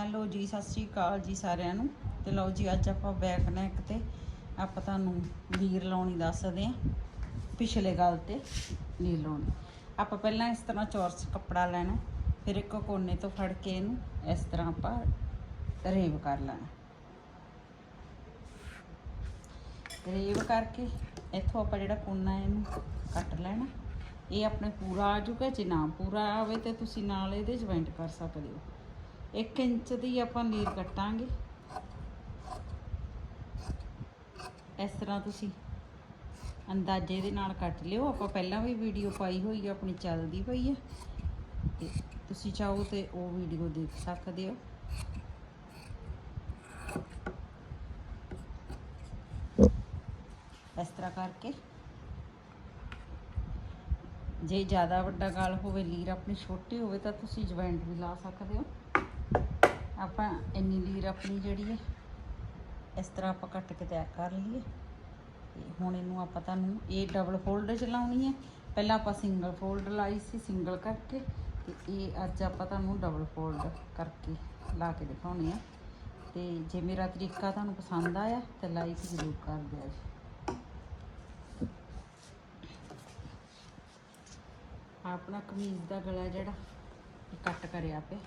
Hello ਜੀ, ਸਤਿ ਸ਼੍ਰੀ ਅਕਾਲ ਜੀ ਸਾਰਿਆਂ ਨੂੰ। ਤੇ ਲਓ ਜੀ, ਅੱਜ ਆਪਾਂ ਬੈਕ ਨੈਕ ਤੇ ਆਪਾਂ ਤੁਹਾਨੂੰ ਲੀਰ ਲਾਉਣੀ ਦੱਸਦੇ ਆਂ ਪਿਛਲੇ ਗੱਲ ਤੇ ਲੀਰ ਲਾਉਣੀ। ਆਪਾਂ ਪਹਿਲਾਂ ਇਸ ਤਰ੍ਹਾਂ ਚੌਰਸ ਕੱਪੜਾ ਲੈਣਾ, ਫਿਰ ਇੱਕ ਕੋਨੇ ਤੋਂ ਫੜ ਕੇ ਇਹਨੂੰ ਇਸ ਤਰ੍ਹਾਂ ਆਪਾਂ ਰੇਵ ਕਰ ਲੈਣਾ। ਰੇਵ ਕਰਕੇ ਇੱਥੋਂ ਆਪਾਂ ਜਿਹੜਾ ਕੋਨਾ ਇਹਨੂੰ ਕੱਟ ਲੈਣਾ। ਇਹ ਆਪਣੇ ਪੂਰਾ ਆ ਜੂਗਾ ਜੇ ਨਾ ਪੂਰਾ ਆਵੇ ਤੇ ਤੁਸੀਂ ਨਾਲ ਇਹਦੇ ਜੁਆਇੰਟ ਕਰ ਸਕਦੇ ਹੋ। 1 ਇੰਚ ਦੀ ਆਪਾਂ ਲੀਰ ਕੱਟਾਂਗੇ। ਇਸ ਤਰ੍ਹਾਂ ਤੁਸੀਂ ਅੰਦਾਜ਼ੇ ਦੇ ਨਾਲ ਕੱਟ ਲਿਓ। ਆਪਾਂ ਪਹਿਲਾਂ ਵੀ ਵੀਡੀਓ ਪਾਈ ਹੋਈ ਹੈ ਆਪਣੀ ਚੱਲਦੀ ਪਈ ਹੈ ਤੇ ਤੁਸੀਂ ਚਾਹੋ ਤੇ ਉਹ ਵੀਡੀਓ ਦੇਖ ਸਕਦੇ ਹੋ। ਇਸ ਤਰ੍ਹਾਂ ਕਰਕੇ। ਜੇ ਜ਼ਿਆਦਾ ਵੱਡਾ ਗਲ ਹੋਵੇ, ਲੀਰ ਆਪਣੀ ਛੋਟੀ ਹੋਵੇ, ਤਾਂ ਤੁਸੀਂ ਜੁਆਇੰਟ ਵੀ ਲਾ ਸਕਦੇ ਹੋ। ਆਪਾਂ ਇੰਨੀ ਲੀਰ ਆਪਣੀ ਜਿਹੜੀ ਹੈ, ਇਸ ਤਰ੍ਹਾਂ ਆਪਾਂ ਕੱਟ ਕੇ ਤਿਆਰ ਕਰ ਲਈਏ। ਤੇ ਹੁਣ ਇਹਨੂੰ ਆਪਾਂ ਤੁਹਾਨੂੰ ਇਹ ਡਬਲ ਫੋਲਡ ਚ ਲਾਉਣੀ ਹੈ। ਪਹਿਲਾਂ ਆਪਾਂ ਸਿੰਗਲ ਫੋਲਡ ਲਾਈ ਸੀ ਸਿੰਗਲ ਕਰਕੇ। ਤੇ ਇਹ ਅੱਜ ਆਪਾਂ ਤੁਹਾਨੂੰ ਡਬਲ ਫੋਲਡ ਕਰਕੇ ਲਾ ਕੇ ਦਿਖਾਉਣੀ ਹੈ ਤੇ ਜੇ ਮੇਰਾ ਤਰੀਕਾ ਤੁਹਾਨੂੰ ਪਸੰਦ ਆਇਆ, ਤੇ ਲਾਈਕ ਜ਼ਰੂਰ ਕਰ ਦਿਓ। ਜੀ ਆਪਣਾ ਕਮੀਜ਼ ਦਾ ਗਲਾ ਜਿਹੜਾ, ਇਹ ਕੱਟ ਕਰਿਆ ਪਿਆ।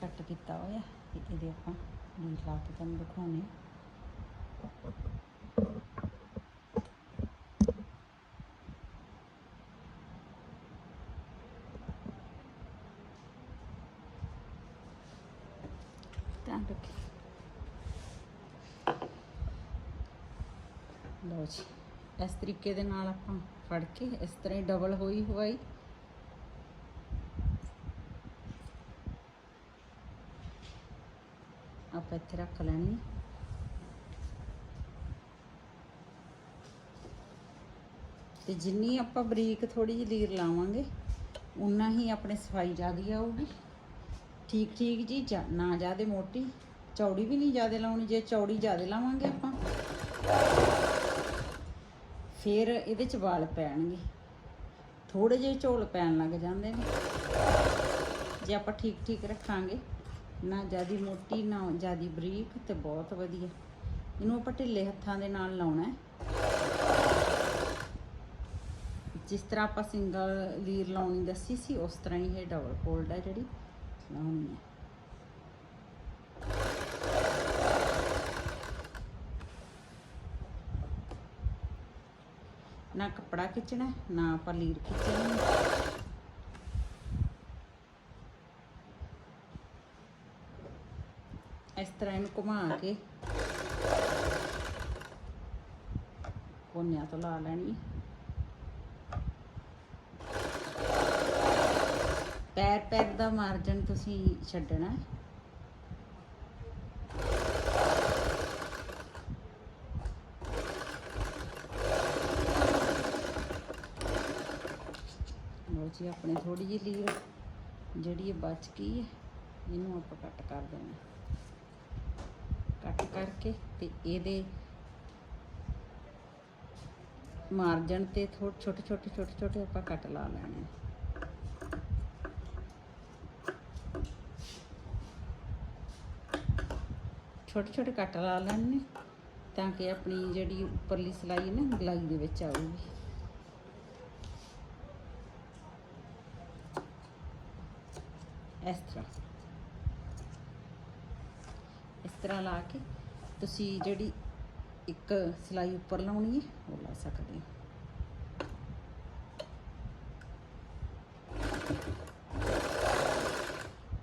ਕੱਟ ਕੀਤਾ ਹੋਇਆ ਤੇ ਇਹਦੇ ਆਪਾਂ ਲੀਰ ਲਾ ਕੇ ਤੁਹਾਨੂੰ ਦਿਖਾਉਣੇ ਆ। ਧਿਆਨ ਰੱਖੀ ਲਓ ਜੀ, ਇਸ ਤਰੀਕੇ ਦੇ ਨਾਲ ਆਪਾਂ ਫੜ ਕੇ ਇਸ ਤਰ੍ਹਾਂ ਹੀ ਡਬਲ ਹੋਈ ਹੋਈ ਆਪਾਂ ਇੱਥੇ ਰੱਖ ਲੈਣੀ ਹੈ। ਤੇ ਜਿੰਨੀ ਆਪਾਂ ਬਰੀਕ ਥੋੜੀ ਜਿਹੀ ਲੀਰ ਲਾਵਾਂਗੇ ਉਨਾ ਹੀ ਆਪਣੇ ਸਫ਼ਾਈ ਜ਼ਿਆਦੀ ਆਊਗੀ। ਠੀਕ ਠੀਕ ਜੀ ਨਾ ਜ਼ਿਆਦੇ ਮੋਟੀ। ਚੌੜੀ ਵੀ ਨਹੀਂ ਜ਼ਿਆਦੇ ਲਾਉਣੀ, ਜੇ ਚੌੜੀ ਜ਼ਿਆਦੇ ਲਾਵਾਂਗੇ ਆਪਾਂ, ਫਿਰ ਇਹਦੇ ਚ ਵਾਲ ਪੈਣਗੇ। ਥੋੜੇ ਜਿਹੇ ਝੋਲ ਪੈਣ ਲੱਗ ਜਾਂਦੇ ਨੇ। ਜੇ ਆਪਾਂ ਠੀਕ ਠੀਕ ਰੱਖਾਂਗੇ ਨਾ ਜਿਆਦੀ ਮੋਟੀ, ਨਾ ਜਿਆਦੀ ਬਰੀਕ ਤੇ ਬਹੁਤ ਵਧੀਆ। ਇਹਨੂੰ ਆਪਾਂ ਢਿੱਲੇ ਹੱਥਾਂ ਦੇ ਨਾਲ ਲਾਉਣਾ ਹੈ। ਜਿਸ ਤਰ੍ਹਾਂ ਆਪਾਂ ਸਿੰਗਲ ਲੀਰ ਲਾਉਣੀ ਦੱਸੀ ਸੀ, ਉਸ ਤਰ੍ਹਾਂ ਹੀ ਇਹ ਡਬਲ ਫੋਲਡ ਹੈ ਜਿਹੜੀ ਲਾਉਣੀ ਹੈ। ਨਾ ਕੱਪੜਾ ਖਿੱਚਣਾ ਨਾ ਆਪਾਂ ਲੀਰ ਖਿੱਚਣੀ ਇਸ ਤਰ੍ਹਾਂ ਇਹਨੂੰ ਘੁਮਾ ਕੇ ਕੋਨਿਆਂ ਤੋਂ ਲਾ ਲੈਣੀ ਪੈਰ ਪੈਰ ਦਾ ਮਾਰਜਨ ਤੁਸੀਂ ਛੱਡਣਾ ਹੈ। ਲਓ ਜੀ, ਆਪਣੇ ਥੋੜੀ ਜਿਹੀ ਲੀਰ ਜਿਹੜੀ ਇਹ ਬਚ ਗਈ ਹੈ, ਇਹਨੂੰ ਆਪਾਂ ਕੱਟ ਕਰ ਦੇਣਾ। ਕੱਟ ਕਰਕੇ ਤੇ ਇਹਦੇ ਮਾਰਜਨ ਤੇ ਥੋੜੇ ਛੋਟੇ ਛੋਟੇ ਛੋਟੇ ਛੋਟੇ ਆਪਾਂ ਕੱਟ ਲਾ ਲੈਣੇ ਛੋਟੇ ਛੋਟੇ ਕੱਟ ਲਾ ਲੈਣੇ ਤਾਂ ਕਿ ਆਪਣੀ ਜਿਹੜੀ ਉੱਪਰਲੀ ਸਿਲਾਈ ਨਾ, ਗਲਾਈ ਦੇ ਵਿੱਚ ਆਊਗੀ। ਇਸ ਤਰ੍ਹਾਂ। ਇਸ ਤਰ੍ਹਾਂ ਲਾ ਕੇ ਤੁਸੀਂ ਜਿਹੜੀ ਇੱਕ ਸਿਲਾਈ ਉੱਪਰ ਲਾਉਣੀ ਹੈ, ਉਹ ਲਾ ਸਕਦੇ ਹੋ।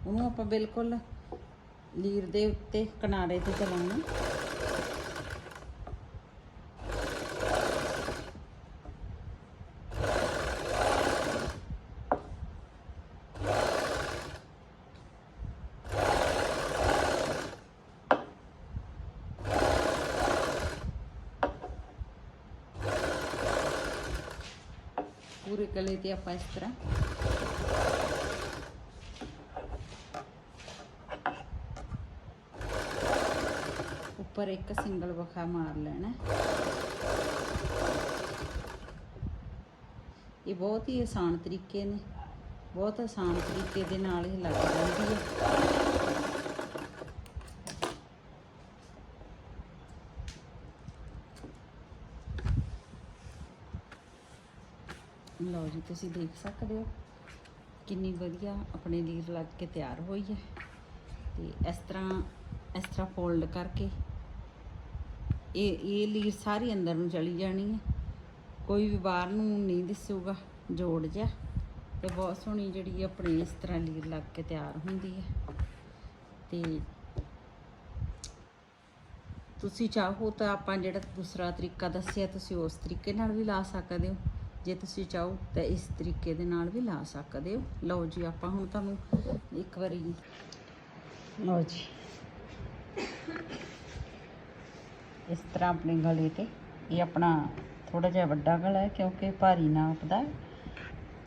ਉਹਨੂੰ ਆਪਾਂ ਬਿਲਕੁਲ ਲੀਰ ਦੇ ਉੱਤੇ, ਕਿਨਾਰੇ ਤੇ ਚਲਾਉਣਾ। ਪੂਰੇ ਗਲੇ ਤੇ ਆਪਾਂ ਇਸ ਤਰ੍ਹਾਂ। ਉੱਪਰ ਇੱਕ ਸਿੰਗਲ ਵਖਾ ਮਾਰ ਲੈਣਾ। ਇਹ ਬਹੁਤ ਹੀ ਆਸਾਨ ਤਰੀਕੇ ਨੇ। ਬਹੁਤ ਆਸਾਨ ਤਰੀਕੇ ਦੇ ਨਾਲ ਇਹ ਲੱਗ ਜਾਂਦੀ ਹੈ। ਲਓ ਜੀ, ਤੁਸੀਂ ਦੇਖ ਸਕਦੇ ਹੋ ਕਿੰਨੀ ਵਧੀਆ ਆਪਣੇ ਲੀਰ ਲੱਗ ਕੇ ਤਿਆਰ ਹੋਈ ਹੈ। ਤੇ ਇਸ ਤਰ੍ਹਾਂ ਇਸ ਤਰ੍ਹਾਂ ਫੋਲਡ ਕਰਕੇ ਇਹ ਇਹ ਲੀਰ ਸਾਰੀ ਅੰਦਰ ਨੂੰ ਚਲੀ ਜਾਣੀ ਹੈ। ਕੋਈ ਵੀ ਬਾਹਰ ਨੂੰ ਨਹੀਂ ਦਿਸੂਗਾ, ਜੋੜ ਜਿਹਾ। ਤੇ ਬਹੁਤ ਸੋਹਣੀ ਜਿਹੜੀ ਆਪਣੀ ਇਸ ਤਰ੍ਹਾਂ ਲੀਰ ਲੱਗ ਕੇ ਤਿਆਰ ਹੁੰਦੀ ਹੈ। ਤੇ ਤੁਸੀਂ ਚਾਹੋ ਤਾਂ ਆਪਾਂ ਜਿਹੜਾ ਦੂਸਰਾ ਤਰੀਕਾ ਦੱਸਿਆ, ਤੁਸੀਂ ਉਸ ਤਰੀਕੇ ਨਾਲ ਵੀ ਲਾ ਸਕਦੇ ਹੋ। ਜੇ ਤੁਸੀਂ ਚਾਹੋ ਤਾਂ ਇਸ ਤਰੀਕੇ ਦੇ ਨਾਲ ਵੀ ਲਾ ਸਕਦੇ ਹੋ। ਲਓ ਜੀ, ਆਪਾਂ ਹੁਣ ਤੁਹਾਨੂੰ ਇੱਕ ਵਾਰੀ ਲਓ ਜੀ। ਇਸ ਤਰ੍ਹਾਂ ਆਪਣੇ ਗਲੇ ਤੇ, ਇਹ ਆਪਣਾ ਥੋੜਾ ਜਿਹਾ ਵੱਡਾ ਗਲਾ ਹੈ ਕਿਉਂਕਿ ਭਾਰੀ ਨਾਪਦਾ ਹੈ।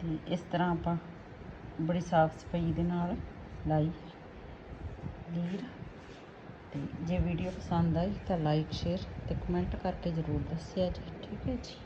ਤੇ ਇਸ ਤਰ੍ਹਾਂ ਆਪਾਂ ਬੜੀ ਸਾਫ਼ ਸਫ਼ਾਈ ਦੇ ਨਾਲ ਲਾਈ। ਲੀਰ। ਤੇ ਜੇ ਵੀਡੀਓ ਪਸੰਦ ਆਈ ਤਾਂ ਲਾਈਕ, ਸ਼ੇਅਰ ਤੇ ਕਮੈਂਟ ਕਰਕੇ ਜ਼ਰੂਰ ਦੱਸਿਆ ਜੀ। ਠੀਕ ਹੈ ਜੀ।